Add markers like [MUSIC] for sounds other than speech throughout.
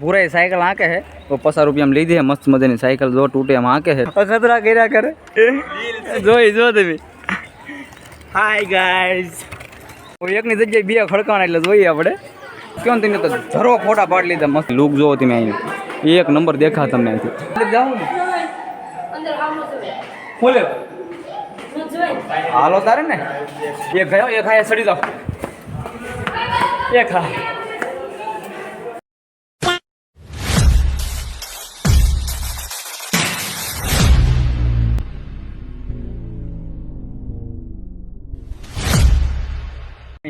ભૂરાઈ cycle હાંકે છે તો પચાસ રૂપિયામાં લીધી છે મસ્ત મજાની સાયકલ જો તૂટે એમ હાંકે છે અખતરા કર્યા કરે જોઈ જો તમે હાય ગાઈઝ એકની જગ્યાએ બે ખડકાણા એટલે જોઈએ આપણે કેમ તમે તો ધરો ફોટા પાડી લીધા મસ્ત લુક જોવો તમે અહીં એક નંબર દેખા તમને અહીંથી જાઓ ને ખોલે હાલો તારે ને એક ગયો એક હાય સડી જાઓ એક હા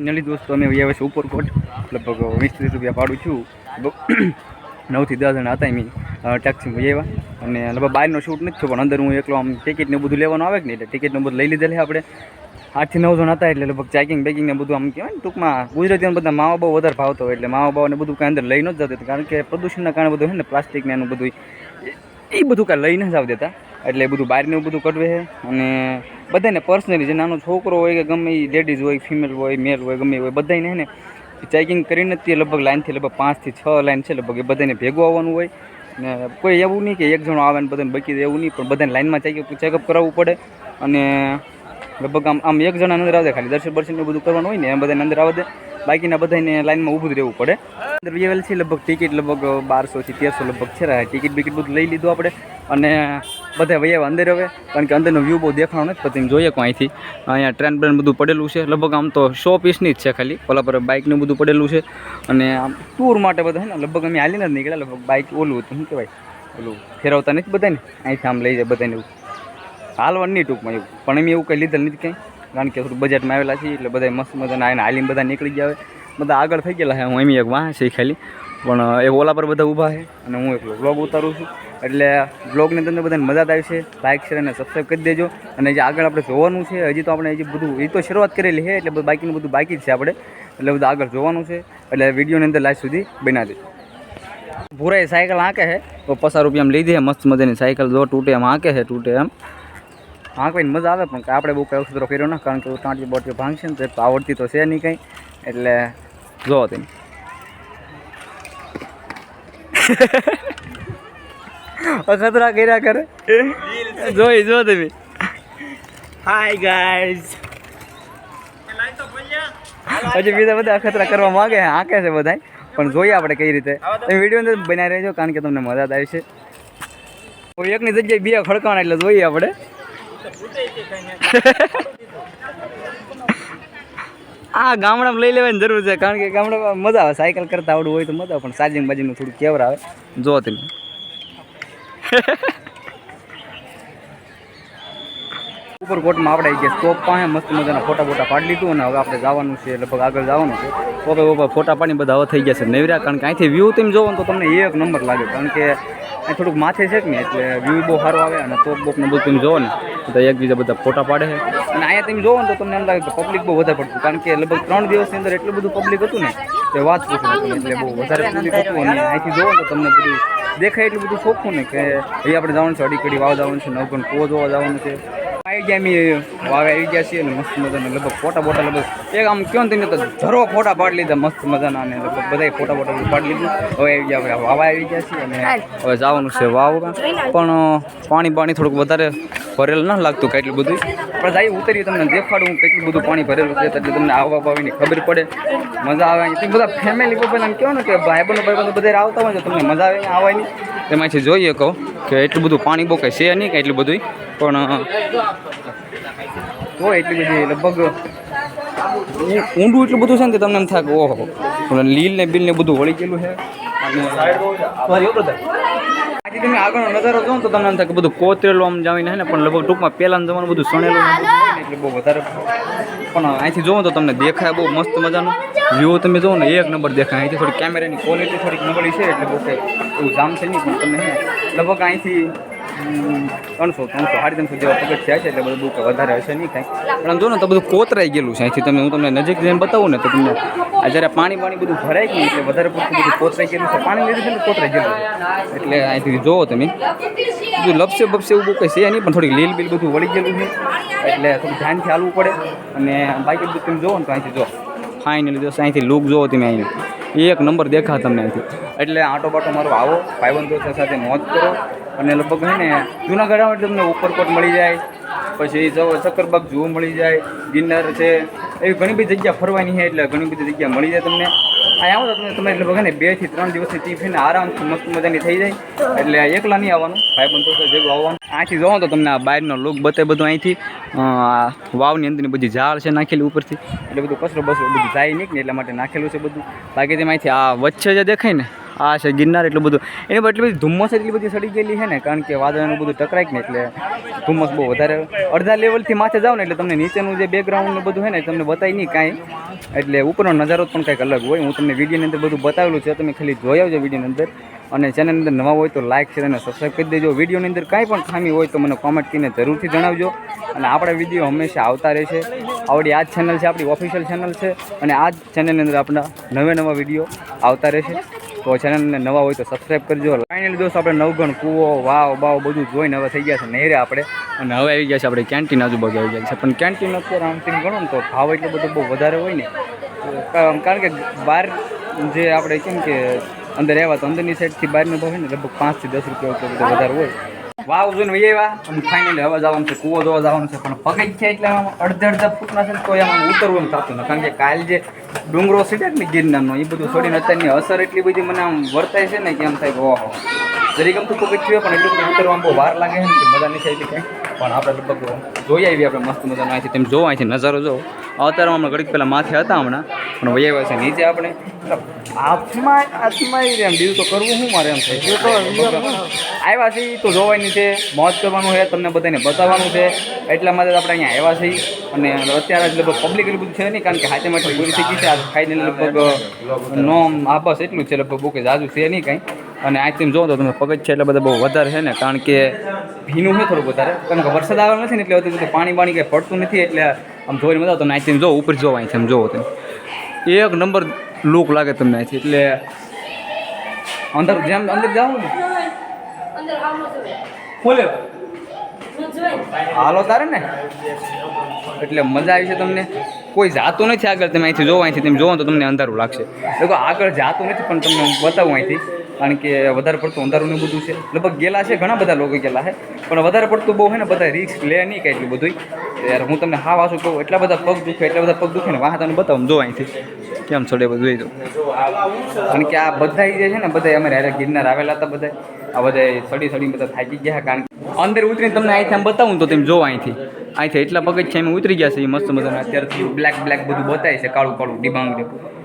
ફાઇનલી દોસ્તો અમે આવ્યા છે ઉપરકોટ લગભગ વીસ ત્રીસ રૂપિયા પાડું છું. [CLEARS THROAT] નવથી દસ જણા હતા એમ. ટેક્સી આવ્યા અને લગભગ બહારનો શૂટ નથી થયો, પણ અંદર હું એકલો આમ ટિકિટ બધું લેવાનું આવે કે નહીં? એટલે ટિકિટને બધું લઈ લીધેલી આપણે. આઠથી નવ જણા હતા એટલે લગભગ ચેકિંગ બેકિંગ ને બધું આમ કહેવાય ને ટૂંકમાં ગુજરાતીઓને બધા માવા બહુ વધારે ભાવતો એટલે માવા બાવાને બધું કાંઈ અંદર લઈ ન જતું કારણ કે પ્રદૂષણના કારણે બધું છે ને પ્લાસ્ટિક ને એનું બધું એ બધું કાંઈ લઈ ન જ આવ દેતા એટલે એ બધું બહારનું બધું કરવે છે. અને બધાને પર્સનલી જે નાનો છોકરો હોય કે ગમે એ લેડીઝ હોય ફિમેલ હોય મેલ હોય, ગમે એ હોય બધાને હે ને ચેકિંગ કરીને તે લગભગ લાઇનથી લગભગ પાંચથી છ લાઇન છે લગભગ એ બધાને ભેગું આવવાનું હોય. ને કોઈ એવું નહીં કે એક જણો આવે ને બધાને બકી એવું નહીં, પણ બધાને લાઇનમાં ચેકઅપ ચેકઅપ કરાવવું પડે. અને લગભગ આમ આમ એક જણા અંદર આવે ખાલી દર્શન બર્શન બધું કરવાનું હોય ને, એમ બધાને અંદર આવે દે બાકીના બધાને લાઇનમાં ઊભું જ રહેવું પડે. અંદર વેવેલ છે લગભગ ટિકિટ લગભગ બારસોથી તેરસો લગભગ છે ટિકિટ બિકિટ બધું લઈ લીધું આપણે. અને બધા વૈયા અંદર હવે, કારણ કે અંદરનો વ્યૂ બહુ દેખાણો નથી, પછી જોઈએ કોઈ અહીંથી. અહીંયા ટ્રેન બ્રેન બધું પડેલું છે, લગભગ આમ તો સો પીસની જ છે ખાલી, ઓલા પર બાઇકનું બધું પડેલું છે. અને આમ ટૂર માટે બધા ને, લગભગ અમે હાલીને જ નીકળ્યા, લગભગ બાઇક ઓલું હતું, શું કહેવાય, ઓલું ફેરવતા નથી બધાને, અહીંથી આમ લઈ જાય બધાને એવું. હાલવાનું નહીં ટૂંકમાં એવું, પણ એમ એવું કંઈ લીધેલ નથી કંઈ કારણ કે થોડું બજેટમાં આવેલા છીએ, એટલે બધા મસ્ત મજાના આવીને હાલીને બધા નીકળી ગયા હોય બધા આગળ થઈ ગયેલા છે હું એમ એક વાહ છે ખાલી. પણ એક ઓલા પર બધા ઊભા છે અને હું એકલો વ્લોગ ઉતારું છું. એટલે વ્લોગની અંદર બધાને મજા જ આવશે. લાઇક શેર અને સબસ્ક્રાઈબ કરી દેજો. અને જે આગળ આપણે જોવાનું છે, હજી તો આપણે હજી બધું, એ તો શરૂઆત કરેલી છે, એટલે બાકીનું બધું બાકી જ છે આપણે. એટલે બધું આગળ જોવાનું છે. એટલે વિડીયોની અંદર લાસ્ટ સુધી બનાવી દે ભૂરાઈ સાયકલ આંકે છે, તો પચાસ રૂપિયામાં લીધી છે મસ્ત મજાની સાયકલ જો તૂટે એમ આંકે છે, તૂટે એમ. આંકવાની મજા આવે, પણ આપણે બહુ કઈ અક્ષરો કર્યો ના, કારણ કે ટાંટી બોટી ભાંગશે ને તો આવડતી તો છે નહીં કંઈ. એટલે જો તમે. અખતરા કર્યા કરે. જોઈ જો તમે. હાય ગાઈઝ હજી બીજા બધા અખતરા કરવા માંગે હાંકે છે બધા પણ જોઈએ આપણે કઈ રીતે. તમે વીડિયો અંદર બનાવી રહેજો કારણ કે તમને મજા આવી છે. એકની જગ્યાએ બે ખડકાણા એટલે જોઈએ આપણે. આ ગામડામાં લઈ લેવાની જરૂર છે, કારણ કે ગામડામાં મજા આવે. સાયકલ કરતા આવડું હોય તો મજા આવે, પણ ચાર્જિંગ બાજીનું થોડું કેવર આવે. જો તમે ઉપરકોટમાં આપણે આવી ગયા સ્ટોપ પાસે મસ્ત મજાના ફોટા ફોટા પાડી લીધું અને હવે આપણે જવાનું છે, લગભગ આગળ જવાનું છે. ટોપે ઉપર ફોટા પાડી બધા હવે થઈ ગયા છે નેવરા, કારણ કે અહીંથી વ્યૂ તમે જોવો તો તમને એક નંબર લાગે, કારણ કે અહીં થોડુંક માથે છે ને એટલે વ્યૂ બહુ સારો આવે અને ટોપ બોપ ને બધું તમે જોવો ને તો એકબીજા બધા ફોટા પાડે છે. અને અહીંયા તમે જોવો ને તો તમને એમ લાગે કે પબ્લિક બહુ વધારે પડતું, કારણ કે લગભગ ત્રણ દિવસની અંદર એટલું બધું પબ્લિક હતું ને કે વાત પૂછું એટલે બહુ વધારે પબ્લિક હતું. અને અહીંથી જોવો તો તમને બધું દેખાય એટલું બધું ચોખ્ખું ને કે અહીં આપણે જવાનું છે, અડીકડી વાવ જવાનું છે નવગણ કો જોવા જવાનું છે. આવી ગયા અમે. વાવે આવી ગયા છીએ અને મસ્ત મજાના. લગભગ ફોટા બોટા લગભગ એક આમ ને તમે તો ધરો ફોટા પાડી લીધા મસ્ત મજાના અને લગભગ બધા ફોટા બોટા પાડી લીધું. હવે આવી ગયા આપણે વાવા આવી ગયા છીએ અને હવે જવાનું છે વાવ પણ પાણી પાણી થોડુંક વધારે ભરેલું ના લાગતું કેટલું બધું પણ જાય ઉતરી તમને દેખાડું કેટલું બધું પાણી ભરેલું છે. એટલે તમને આવવા પાવીની ખબર પડે. મજા આવે અહીં બધા ફેમિલી કોઈ એમ કહો ને કે ભાઈ બંધ ભાઈ બધા બધા આવતા હોય તો તમને મજા આવે આવવાની. એમાંથી જોઈએ કહો કે એટલું બધું પાણી બહુ કંઈ છે નહીં કે એટલું બધું પણ હોય એટલી બધી લગભગ ઊંડું એટલું બધું છે ને કે તમને એમ થાય કે ઓહો પણ લીલ ને બિલ ને બધું વળી ગયેલું છે. આજે તમે આગળનો નજારો જો ને તો તમને એમ થાય કે બધું કોતરેલું આમ જાવીને ને પણ લગભગ ટૂંકમાં પહેલાં જવાનું બધું સણેલું એટલે બહુ વધારે પણ અહીંથી જોવો તો તમને દેખાય બહુ મસ્ત મજાનું. વ્યૂ તમે જોવો ને એક નંબર દેખાય. અહીંથી થોડી કેમેરાની ક્વોલિટી થોડીક નબળી છે એટલે બહુ કંઈ એવું જામ છે નહીં પણ તમને લગભગ અહીંથી ત્રણસો ત્રણસો, સાડી ત્રણસો જેવા પગથિયા છે, એટલે બધું બુક વધારે હશે નહીં કાંઈ. પણ જો ને તો બધું કોતરાઈ ગયેલું છે. અહીંથી તમે, હું તમને નજીક જઈને બતાવું ને તો તમને આ જ્યારે પાણી પાણી બધું ભરાઈ ગયું એટલે વધારે પડતું બધું કોતરાઈ ગયેલું છે. પાણી લીધું છે ને કોતરાઈ ગયેલું એટલે અહીંથી જોવો તમે. બધું લપસે બપસે એવું કંઈ છે નહીં, પણ થોડીક લીલ બીલ બધું વળી ગયેલું છે. એટલે થોડું ધ્યાનથી હાલવું પડે. અને બાકી બધું તમે જોવો ને તો અહીંથી જો. ફાઇનલી જો, અહીંથી લુક જોવો તમે અહીં એક નંબર દેખા તમને અહીંથી. એટલે આટો બાટો મારો આવો. ભાઈબંધો સાથે મોજ કરો. અને લગભગ હે ને જુનાગઢ આવો એટલે તમને ઉપરકોટ મળી જાય, પછી જો સક્કરબાગ જુઓ મળી જાય, ગિરનાર છે, એવી ઘણી બધી જગ્યા ફરવાની છે એટલે ઘણી બધી જગ્યા મળી જાય તમને. અહીંયા આવો તો તમને તમે લગભગ હે ને બેથી ત્રણ દિવસથી ટ્રીપ છે ને આરામથી મસ્ત મજાની થઈ જાય. એટલે એકલા નહીં આવવાનું, ભાઈબંધ દોસ્તો ભેગું આવવાનું. અહીંથી જોવો તો તમને આ બહારનો લુક બતાવે બધું અહીંથી. વાવની અંદરની બધી ઝાડ છે નાખેલી ઉપરથી. એટલે બધું કચરો બસરો બધું જાય નહીં ને એટલા માટે નાખેલું છે બધું. બાકી તેમાં અહીંથી આ વચ્ચે જે દેખાય ને આ છે ગિરનાર એટલું બધું. એની એટલી બધી ધુમ્મસ એટલી બધી સડી ગયેલી છે ને, કારણ કે વાદળનું બધું ટકરાય ને એટલે ધુમ્મસ બહુ વધારે. અડધા લેવલથી માથે જાઓ ને એટલે તમને નીચેનું જે બેકગ્રાઉન્ડ ને બધું છે ને તમને બતાવી નહીં કાંઈ. એટલે ઉપરનો નજારો પણ કંઈક અલગ હોય. હું તમને વિડીયોની અંદર બધું બતાવેલું છે, તમે ખાલી જોઈ આવજો વિડીયોની અંદર. અને જેની અંદર નવા હોય તો લાઇક શેર અને સબસ્ક્રાઈબ કરી દેજો. વિડીયોની અંદર કાંઈ પણ ખામી હોય તો મને કોમેન્ટ કરીને જરૂરથી જણાવજો. અને આપણા વીડિયો હંમેશા આવતા રહેશે. આવડી આ જ ચેનલ છે, આપણી ઓફિશિયલ ચેનલ છે. અને આ જ ચેનલની અંદર આપણા નવે નવા વીડિયો આવતા રહેશે. તો ચેનલને નવા હોય તો સબસ્ક્રાઈબ કરજો. ફાઇનલી દોસ્તો, આપણે નવગણ, કૂવો, વાવ, બાવ બધું જોઈને હવે થઈ ગયા છે નહેરે આપણે. અને હવે આવી ગયા છે આપણે કેન્ટીન આજુબાજુ આવી ગયા છે. પણ કેન્ટીન અત્યારે આમ તેમ ગણો ને તો ભાવ એટલો બધો બહુ વધારે હોય ને. કારણ કે બહાર જે આપણે કેમ કે અંદર આવ્યા તો અંદરની સાઈડથી બહારનો ભાવ હોય ને, લગભગ પાંચથી દસ રૂપિયા વધારે હોય. વાવ જોઈને વહી આવ્યા. અને ફાઇનલી હવે જવાનું છે, કૂવો જોવા જવાનું છે, પણ પગે જ છે એટલે અડધા અડધા ફૂટના છે ને તો એમાં ઉતરવું થતું નથી. કારણ કે કાલ જે ડુંગરો સીડે ને ગિરનારનો એ બધું છોડીને અત્યારની અસર એટલી બધી મને આમ વર્તાય છે ને કે એમ થાય કે ઓહો. જરી ગમતું પગે થયું પણ એટલું બધું ઉતરવામાં બહુ વાર લાગે છે ને મજા નહીં થાય કંઈ પણ આપણે લગભગ જોઈ આવી આપણે મસ્ત મજાનો અહીંથી. તેમ જોવા અહીંથી નજારો જો અત્યારે હમણાં ઘડીક પહેલાં માથે હતા હમણાં પણ વહી આવ્યા છે નીચે આપણે. હાથમાં હાથમાં એમ બીજું તો કરવું શું મારે એમ થાય? તો આવ્યા છે તો જોવાની છે મોજ કરવાનું છે તમને બધાને બતાવવાનું છે. એટલા માટે આપણે અહીંયા આવ્યા છીએ. અને અત્યારે જ લગભગ પબ્લિક એટલું બધું છે નહીં કારણ કે હાથે માટે પૂરી થઈ ગઈ છે. આ ખાઈને લગભગ નોમ આ બસ એટલું છે લગભગ બુકે જાજુ છે નહીં કાંઈ. અને આ તેમ જોવો તો તમે પગજ છે એટલે બધા બહુ વધારે છે ને કારણ કે ભીનું છે થોડું વધારે. કારણ કે વરસાદ આવેલો નથી ને એટલે અત્યારે બધું પાણી બાણી કંઈ પડતું નથી એટલે આમ જોઈને આવે તમે અહીંથી જો, ઉપર જોવો અહીંથી આમ જોવો તમે. એક નંબર લુક લાગે તમને અહીંથી, એટલે અંદર જેમ અંદર જાઓ ને. ખોલે. હાલો તારે ને. એટલે મજા આવી છે તમને. કોઈ જાતું નથી આગળ, તમે અહીંથી જોવો, અહીંથી તમે જોવો તો તમને અંધારું લાગશે. देखो આગળ જાતું નથી, પણ તમને બતાવું અહીંથી, કારણ કે વધારે પડતું અંધારું ને બધું છે. લગભગ ગયેલા છે, ઘણા બધા લોકો ગયેલા છે. પણ વધારે પડતું બહુ છે ને બધા રિસ્ક લે નહીં કાંઈ એટલું બધું યાર, હું તમને હા વાસું કહું, એટલા બધા પગ દુખે, એટલા બધા પગ દુખે ને વાહ તમને બતાવું જો અહીંથી. કેમ છોડે બધું દો કારણ કે આ બધા જે છે ને બધા અમે હારે ગિરનાર આવેલા હતા બધા આ બધા સડી સડી બધા થાકી ગયા કારણ કે અંદર ઉતરીને તમને અહીંથી આમ બતાવું તો તેમ જોવો અહીંથી. અહીંથી એટલા પગ જ છે, એમ ઉતરી ગયા છે, એ મસ્ત મજાના. અત્યારે બ્લેક બ્લેક બધું બતાવે છે, કાળું કાળું, ડિબાંગ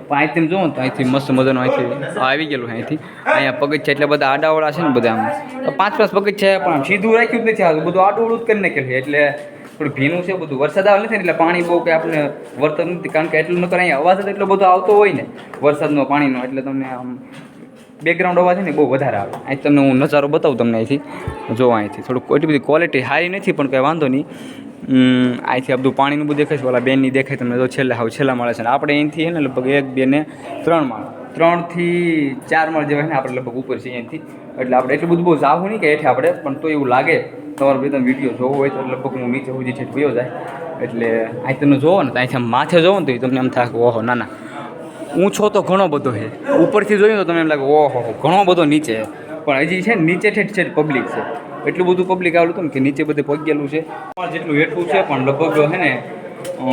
પણ અહીંથી ને તો અહીંથી મસ્ત મજાનું અહીંથી આવી ગયેલું અહીંથી. અહીંયા પગથિયા એટલે બધા આડાવાળા છે ને બધા આમ. પાંચ પાંચ પગથિયા પણ સીધું રાખ્યું જ નથી આ બધું આડું જ કરી નાખેલું એટલે થોડું ભીનું છે બધું. વરસાદ આવે નથી એટલે પાણી બહુ કે આપણે વર્તન નથી, કારણ કે એટલું નકર અહીંયા અવાજ જ એટલો બધો આવતો હોય ને, વરસાદનો, પાણીનો, એટલે તમને આમ બેકગ્રાઉન્ડ અવાજ ને બહુ વધારે આવે. અહીં તમને હું નજારો બતાવું તમને અહીંથી. જોવા અહીંથી થોડુંક એટલી બધી ક્વોલિટી સારી નથી, પણ કંઈ વાંધો નહીં. અહીંથી આ બધું પાણીનું બધું દેખાય છે. ઓલા બેનની દેખાય તમને તો છેલ્લે, હાવ છેલ્લા માળે છે. ને આપણે અહીંથી ને, લગભગ એક, બે ને ત્રણ માળ. ત્રણથી ચાર માળ જેવા ને, આપણે લગભગ ઉપર છીએ અહીંથી. એટલે આપણે એટલું બધું બહુ જાવું નહીં કે એઠે આપણે, પણ તો એવું લાગે. તમારે તમે વીડિયો જોવો હોય તો લગભગ હું નીચે સુધી છે ગયો જાય. એટલે અહીં તમે જોવો ને, તો અહીંથી આમ માથે જોવો ને, તો તમને એમ થાય કે, ઓહો, ના ના. ઊંચો તો ઘણો બધો છે ઉપરથી જોયું તો તમને એમ લાગે, ઓહો, ઘણો બધો નીચે પણ હજી છે નીચે ઠેઠ છે પબ્લિક છે. એટલું બધું પબ્લિક આવેલું હતું કે નીચે બધે પગેલું છે. જેટલું હેઠું છે, પણ લગભગ હે ને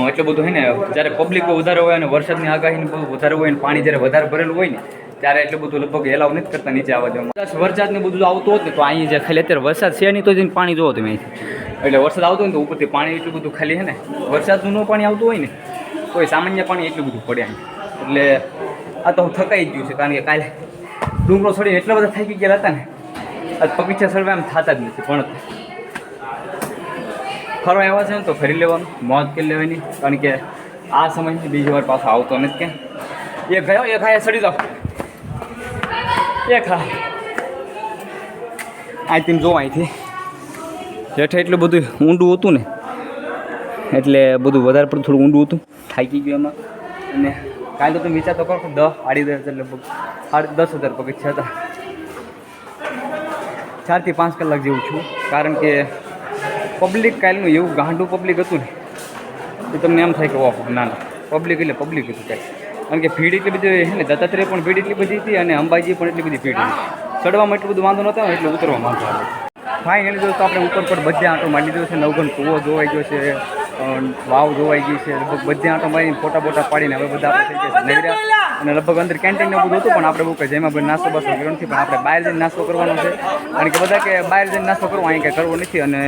એટલું બધું છે ને, જ્યારે પબ્લિક વધારે હોય અને વરસાદની આગાહીને બધું વધારે હોય ને પાણી જ્યારે વધારે ભરેલું હોય ને, ત્યારે એટલું બધું લગભગ એલાવ નથી કરતા નીચે આવવા જવા કદાચ વરસાદ ને બધું આવતું હોત ને, તો અહીં જે ખાલી અત્યારે વરસાદ છે નહીં, તો જઈને પાણી જોવો તમે એટલે વરસાદ આવતો હોય તો ઉપરથી પાણી એટલું બધું ખાલી છે ને, વરસાદનું ન પાણી આવતું હોય ને કોઈ સામાન્ય પાણી એટલું બધું પડે અહીં. એટલે આ તો હું થકાઈ ગયું છે, કારણ કે કાલે ડુંગરો છોડીને એટલા બધા થાકી ગયેલા હતા ને પગીચા સર્વે એમ થતા જ નથી, પણ ફરવા આવ્યા છે ને તો ફરી લેવાનું મોજ કરી લેવાની, કારણ કે આ સમય બીજી વાર પાછો આવતો નથી કે. એ ગયો એ ખાય, સડી જાઓ. એ ખા અહીંથી જો અહીંથી હેઠે એટલું બધું ઊંડું હતું ને, એટલે બધું વધારે પડતું થોડું ઊંડું હતું, થાકી ગયું એમાં. અને કાલે તો તમે વિચાર તો કરો દસ આડી દસ લગભગ આઠ દસ હજાર પગથિયા હતા. ચારથી પાંચ કલાક જેવું છું. કારણ કે પબ્લિક કાલનું એવું ગાંડું પબ્લિક હતું ને એ તમને એમ થાય કે, ઓહ, ના ના પબ્લિક એટલે પબ્લિક હતું કાંઈ. કારણ કે ભીડ એટલી બધી છે ને, દત્તાત્રેય પણ ભીડ એટલી બધી હતી અને અંબાજી પણ એટલી બધી ભીડ હતી. ચડવામાં એટલું બધું વાંધો નહોતો એટલે ઉતરવા વાંધો આવે ફાઇનલી દોસ્તો, આપણે ઉપર પર બધા આંટો મારી લીધો છે નવગણ કૂવો જોવાઈ ગયો છે. વાવ જોવાઈ ગઈ છે. લગભગ બધે આંટો મારીને ફોટા બોટા પાડીને હવે બધા આપણે થઈ ગયા અને લગભગ અંદર કેન્ટીનને બધું હતું પણ આપણે બહુ કે જેમાં ભાઈ નાસ્તો બાસ્તો કર્યો નથી, પણ આપણે બહાર જઈને નાસ્તો કરવાનો છે. કારણ કે બધા કે બહાર જઈને નાસ્તો કરવો, અહીં કંઈ કરવો નથી. અને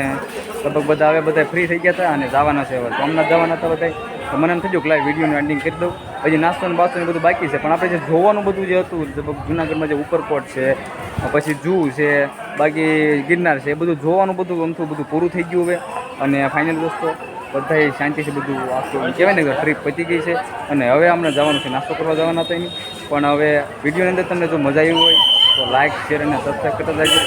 લગભગ બધા હવે બધા ફ્રી થઈ ગયા હતા અને જવાના છે હવે. સોમનાથ જવાના હતા બધા તો મને એમ થઈ ગયું કે લાઈવ વિડીયોનું એન્ડિંગ કરી દઉં. હજી નાસ્તો ને બાસ્તો ને બધું બાકી છે. પણ આપણે જે જોવાનું બધું જે હતું, લગભગ જુનાગઢમાં જે ઉપરકોટ છે, પછી જૂ છે, બાકી ગિરનાર છે, એ બધું જોવાનું બધું અમથું બધું પૂરું થઈ ગયું હવે. અને ફાઇનલ દોસ્તો બધાય શાંતિથી બધું આખું કહેવાય ને કે ટ્રીપ પતી ગઈ છે. અને હવે અમને જવાનું છે નાસ્તો કરવા જવાના હતા એની પણ હવે વિડીયોની અંદર તમને જો મજા આવી હોય, તો લાઇક શેર અને સબસ્ક્રાઈબ કરતા જજો.